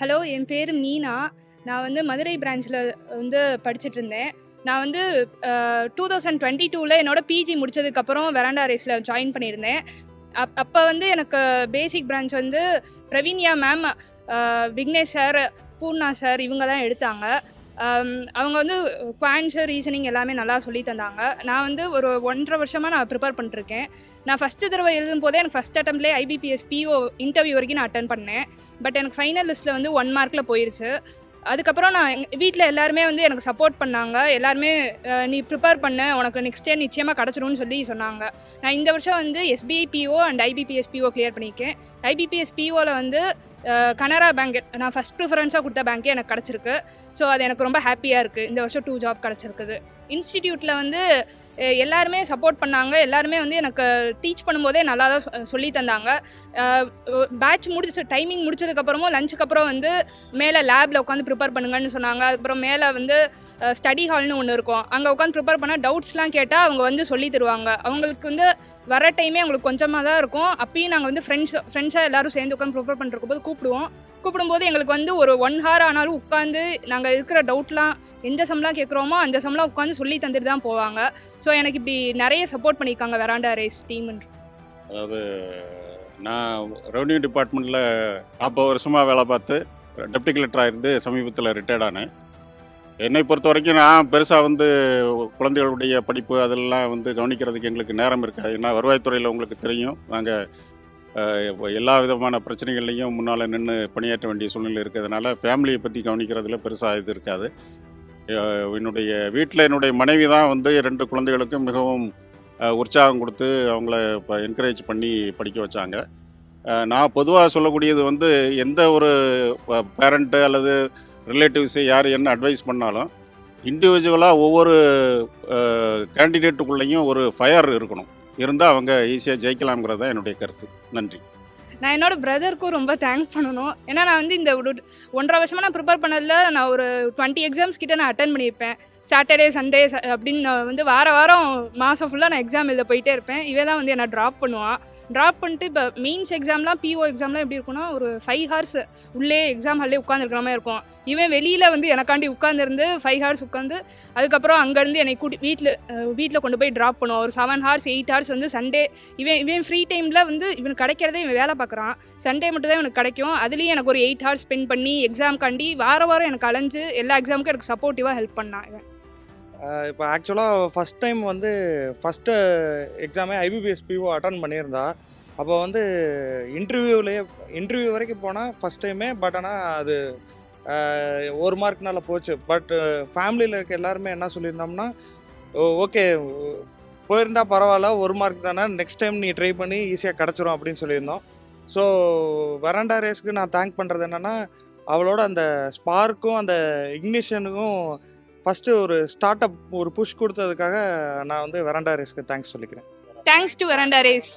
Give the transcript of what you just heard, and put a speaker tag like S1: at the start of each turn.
S1: Hello என் பேர் மீனா. நான் வந்து மதுரை பிரான்ச்சில் வந்து படிச்சுட்டு இருந்தேன் நான் வந்து டூ தௌசண்ட் டுவெண்ட்டி டூவில் என்னோட பிஜி முடிச்சதுக்கப்புறம் வெராண்டா ரேஸில் ஜாயின் பண்ணியிருந்தேன். அப் அப்போ வந்து எனக்கு பேசிக் பிரான்ச் வந்து Praveenya ma'am Vignesh sir Poorna sir இவங்க தான் எடுத்தாங்க. Um, அவங்க வந்து குவான்ஸு ரீசனிங் எல்லாமே நல்லா சொல்லி தந்தாங்க. நான் வந்து ஒரு ஒன்றரை வருஷமாக நான் ப்ரிப்பேர் பண்ணிருக்கேன் நான் ஃபஸ்ட்டு தடவை எழுதும் போதே எனக்கு ஃபஸ்ட் அட்டம்ப்லே ஐபிபிஎஸ் பிஓ இன்டர்வியூ வரைக்கும் நான் அட்டன் பண்ணேன். பட் எனக்கு ஃபைனல் லிஸ்ட்டில் வந்து ஒன் மார்க்கில் போயிருச்சு. அதுக்கப்புறம் நான் எங்கள் வீட்டில் எல்லாருமே வந்து எனக்கு சப்போர்ட் பண்ணாங்க. எல்லாருமே நீ ப்ரிப்பேர் பண்ண உனக்கு நெக்ஸ்ட் இயர் நிச்சயமாக கிடச்சிரும்னு சொல்லி சொன்னாங்க. நான் இந்த வருஷம் வந்து SBI PO and IBPS PO clear பண்ணியிருக்கேன் ஐபிபிஎஸ் பிஓவில் வந்து கனரா பேங்க் நான் ஃபஸ்ட் ப்ரிஃபரன்ஸாக கொடுத்த பேங்க்கே எனக்கு கிடச்சிருக்கு. ஸோ அது எனக்கு ரொம்ப ஹாப்பியாக இருக்குது இந்த வருஷம் டூ ஜாப் கிடச்சிருக்குது. இன்ஸ்டிடியூட்டில் வந்து எல்லாருமே சப்போர்ட் பண்ணாங்க. எல்லாருமே வந்து எனக்கு டீச் பண்ணும்போதே நல்லா தான் சொல்லி தந்தாங்க. பேட்ச் முடிச்ச டைமிங் முடிச்சதுக்கப்புறமும் லஞ்சுக்கு அப்புறம் வந்து மேலே லேபில் உட்காந்து ப்ரிப்பேர் பண்ணுங்கன்னு சொன்னாங்க. அதுக்கப்புறம் மேலே வந்து ஸ்டடி ஹால்னு ஒன்று இருக்கும். அங்கே உட்காந்து ப்ரிப்பேர் பண்ணால் டவுட்ஸ்லாம் கேட்டால் அவங்க வந்து சொல்லி தருவாங்க. அவங்களுக்கு வந்து வர டைமே அவங்களுக்கு கொஞ்சமாக தான் இருக்கும். அப்பயும் நாங்கள் வந்து ஃப்ரெண்ட்ஸ் ஃப்ரெண்ட்ஸாக எல்லோரும் சேர்ந்து உட்காந்து ப்ரிப்பேர் பண்ணுறக்கும் போது கூப்பிடுவோம். கூப்பிடும்போது எங்களுக்கு வந்து ஒரு ஒன் ஹவர் ஆனாலும் உட்காந்து நாங்கள் இருக்கிற டவுட்லாம் எந்த சம்லாம் கேட்குறோமோ அந்த சம்லாம் உட்காந்து சொல்லி தந்துட்டு தான் போவாங்க. ஸோ ஸோ எனக்கு இப்படி நிறைய சப்போர்ட் பண்ணியிருக்காங்க வெராண்டா ரேஸ் டீம்ன்ற
S2: அதாவது நான் ரெவன்யூ டிபார்ட்மெண்ட்டில் நாற்பது வருஷமாக வேலை பார்த்து டெப்டி கலெக்டராக இருந்து சமீபத்தில் ரிட்டையர்ட் ஆனேன். என்னை பொறுத்த வரைக்கும் நான் பெருசாக வந்து குழந்தைகளுடைய படிப்பு அதெல்லாம் வந்து கவனிக்கிறதுக்கு எங்களுக்கு நேரம் இருக்காது. ஏன்னா வருவாய்த்துறையில் உங்களுக்கு தெரியும். நாங்கள் எல்லா விதமான பிரச்சனைகள்லையும் முன்னால் நின்று பணியாற்ற வேண்டிய சூழ்நிலை இருக்கிறதுனால ஃபேமிலியை பற்றி கவனிக்கிறதுல பெருசாக இது இருக்காது. என்னுடைய வீட்டில் என்னுடைய மனைவி தான் வந்து ரெண்டு குழந்தைகளுக்கும் மிகவும் உற்சாகம் கொடுத்து அவங்கள இப்போ என்கரேஜ் பண்ணி படிக்க வச்சாங்க. நான் பொதுவாக சொல்லக்கூடியது வந்து எந்த ஒரு பேரண்ட்டு அல்லது ரிலேட்டிவ்ஸு யார் என்ன அட்வைஸ் பண்ணாலும் இண்டிவிஜுவலாக ஒவ்வொரு கேண்டிடேட்டுக்குள்ளேயும் ஒரு ஃபயர் இருக்கணும். இருந்தால் அவங்க ஈஸியாக ஜெயிக்கலாம்ங்கிறது தான் என்னுடைய கருத்து. நன்றி.
S1: நான் என்னோட பிரதருக்கும் ரொம்ப தேங்க்ஸ் பண்ணணும். ஏன்னா நான் வந்து இந்த ஒரு ஒன்றரை வருஷமாக நான் ப்ரிப்பேர் பண்ணதில் நான் ஒரு டுவெண்ட்டி எக்ஸாம்ஸ் கிட்ட நான் அட்டன் பண்ணியிருப்பேன். சாட்டர்டே சண்டே அப்படின்னு நான் வந்து வார வாரம் மாதம் ஃபுல்லாக நான் எக்ஸாம் எழுத போயிட்டே இருப்பேன். இவே தான் வந்து என்னை ட்ராப் பண்ணுவான் ட்ராப் பண்ணிட்டு இப்போ மெயின்ஸ் எக்ஸாம்லாம் பிஓ எக்ஸாம்லாம் எப்படி இருக்கும்னா ஒரு ஃபைவ் ஹார்ஸ் உள்ளே எக்ஸாம் ஹாலே உட்காந்துருக்கிற மாதிரி இருக்கும். இவன் வெளியில் வந்து எனக்காண்டி உட்காந்துருந்து ஃபைவ் ஹார்ஸ் உட்காந்து அதுக்கப்புறம் அங்கேருந்து என்னை கூட்டி வீட்டில் வீட்டில் கொண்டு போய் ட்ராப் பண்ணுவோம் ஒரு செவன் ஹார்ஸ் எயிட் ஹார்ஸ் வந்து சண்டே இவன் இவன் ஃப்ரீ டைமில் வந்து இவனுக்கு கிடைக்கிறதே இவன் வேலை பார்க்குறான். சண்டே மட்டும் தான் எனக்கு கிடைக்கும். அதுலேயும் எனக்கு ஒரு எயிட் ஹார்ஸ் ஸ்பெண்ட் பண்ணி எக்ஸாம்காண்டி வார வாரம் எனக்கு அலைஞ்சு எல்லா எக்ஸாமுக்கும் எனக்கு சப்போர்ட்டிவாக ஹெல்ப் பண்ணான் இவன்.
S3: இப்போ ஆக்சுவலாக ஃபஸ்ட் டைம் வந்து ஃபஸ்ட்டு எக்ஸாமே ஐபிபிஎஸ் பிஓ அட்டன் பண்ணியிருந்தா. அப்போ வந்து இன்டர்வியூலேயே இன்டர்வியூ வரைக்கும் போனால் ஃபஸ்ட் டைமே பட் ஆனால் அது ஒரு மார்க்னால போச்சு. பட் ஃபேமிலியில் இருக்க எல்லாருமே என்ன சொல்லியிருந்தோம்னா ஓகே போயிருந்தா பரவாயில்ல ஒரு மார்க் தானே நெக்ஸ்ட் டைம் நீ ட்ரை பண்ணி ஈஸியாக கிடச்சிரும் அப்படின்னு சொல்லியிருந்தோம். ஸோ வெரண்டா ரேஸ்க்கு நான் தேங்க் பண்ணுறது என்னென்னா அவளோட அந்த ஸ்பார்க்கும் அந்த இக்னிஷனுக்கும் ஃபஸ்ட்டு ஒரு ஸ்டார்ட் அப் ஒரு புஷ் கொடுத்ததுக்காக நான் வந்து வெரண்டா ரேஸ்க்கு தேங்க்ஸ் சொல்லிக்கிறேன்.
S1: Thanks to Veranda race